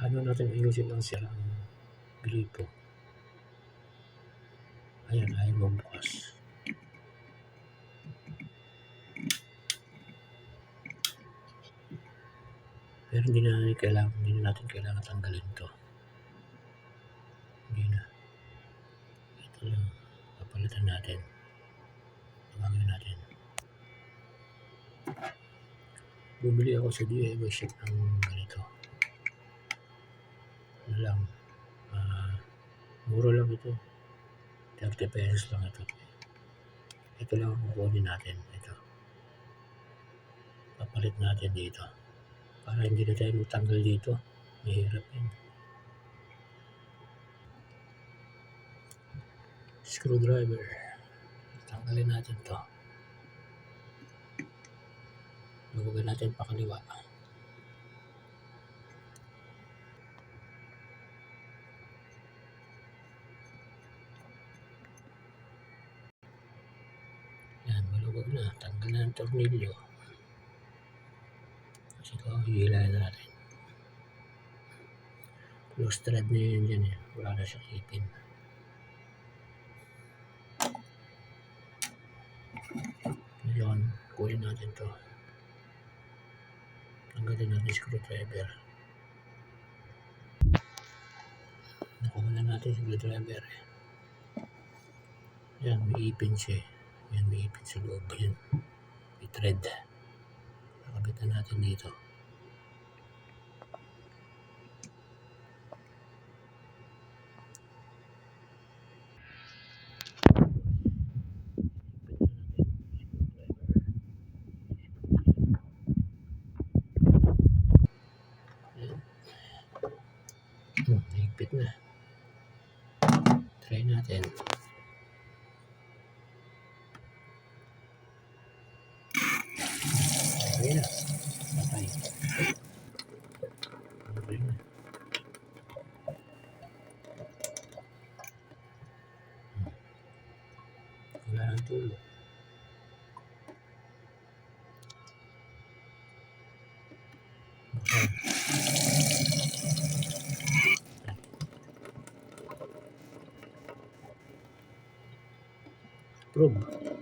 Paano natin ayusin ang sirang gripo? Ayan, ayaw magbukas. Pero hindi na natin kailangan, hindi na natin kailangan tanggalin to. Hindi na. Ito lang. Papalitan natin. Pagangin natin. Bumili ako sa DIY shop ng ganito. Lang. ah mura lang ito. 30 pesos lang ito. Ito lang ang kukunin natin. Ito. Papalit natin dito. Para hindi na tayo magtanggal dito. Mahirap yun. Screwdriver. Tanggalin natin to. Lugugin natin pa kaliwa. Yan, malugog na. Tanggal na ang tornilyo. Kasi ito, hihilahin na natin. Close thread na yun dyan eh. Wala na siyang ipin. Yun, kunin natin to. Tanggalin natin screwdriver. Nakuha na natin screwdriver eh. Yan, may ipin siya eh. Yan, may ipin sa loob. Yan, may thread. Nakabitan natin dito. Hmm, higpit na. Try natin. Okay na. Okay. Okay na. Hmm. Okay. Approve.